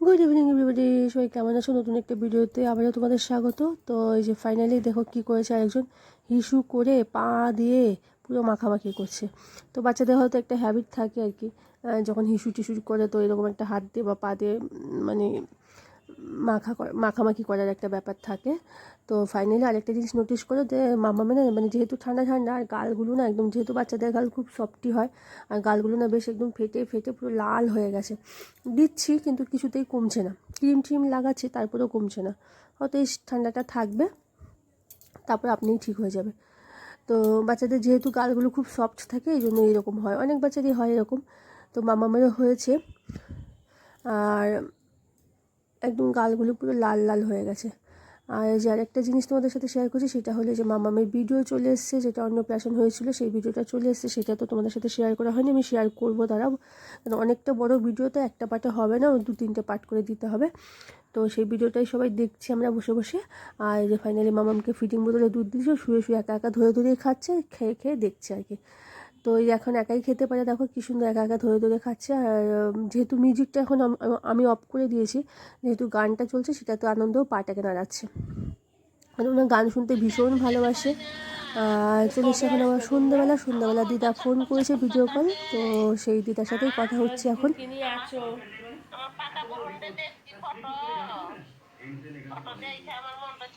Good evening everybody সবাই কেমন আছো? নতুন একটা ভিডিওতে আবারও তোমাদের স্বাগত। তো এই যে ফাইনালি দেখো কি করেছে আরেকজন। হিসু করে পা দিয়ে পুরো মাখামাখি করছে। তো বাচ্চাদের হয়তো একটা হ্যাবিট থাকে আর কি। যখন হিসু টিসু করে তো এরকম একটা হাত দিয়ে বা পা দিয়ে মানে মাখা মাখামাখি করার একটা ব্যাপার থাকে। তো ফাইনালি আরেকটা জিনিস নোটিস করো যে মামা মানে মানে যেহেতু ঠান্ডা ঠান্ডা, আর গালগুলো না একদম, যেহেতু বাচ্চাদের গাল খুব সফটি হয়, আর গালগুলো না বেশ একদম ফেটে ফেটে পুরো লাল হয়ে গেছে। দিচ্ছি, কিন্তু কিছুতেই কমছে না। ক্রিম ট্রিম লাগাচ্ছি, তারপরেও কমছে না। হয়তো এই ঠান্ডাটা থাকবে, তারপর আপনিই ঠিক হয়ে যাবে। তো বাচ্চাদের যেহেতু গালগুলো খুব সফট থাকে, এই জন্য এরকম হয়। অনেক বাচ্চারই হয় এরকম। তো মামামেরও হয়েছে। আর একদম গালগুলো পুরো লাল লাল হয়ে গেছে। আর যে আরেকটা জিনিস তোমাদের সাথে শেয়ার করছি, সেটা হলো যে মামামের ভিডিও চলে এসছে, যেটা অন্নপ্রাশন হয়েছিল, সেই ভিডিওটা চলে এসছে, সেটা তো তোমাদের সাথে শেয়ার করা হয়নি, আমি শেয়ার করব দাঁড়াও কারণ অনেকটা বড় ভিডিও তো একটা পার্টে হবে না, দু, তিনটে পার্ট করে দিতে হবে। তো সেই ভিডিওটাই সবাই দেখছি আমরা বসে বসে। আর যে ফাইনালি মামামকে ফিটিং বোতলে দুধ দিয়েছে, শুয়ে শুয়ে একা একা ধরে ধরে খাচ্ছে, খেয়ে খেয়ে দেখছে আর কি। তো এই এখন একাই খেতে পারে, দেখো কি সুন্দর একা একা ধরে ধরে খাচ্ছে। আর যেহেতু মিউজিকটা এখন আমি অফ করে দিয়েছি, যেহেতু গানটা চলছে, সেটা তো আনন্দ পাটাকে নাড়াচ্ছে। মানে ওনার গান শুনতে ভীষণ ভালোবাসে। আর চলে এসছে এখন আমার সন্ধ্যাবেলা। সন্ধ্যাবেলা দিদা ফোন করেছে ভিডিও কল তো সেই দিদার সাথেই কথা হচ্ছে এখন। আমার মনটা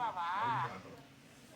বাবা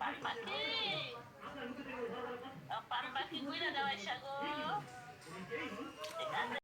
পান পাখি পান পাখি ঘুরে যাওয়াই সাগো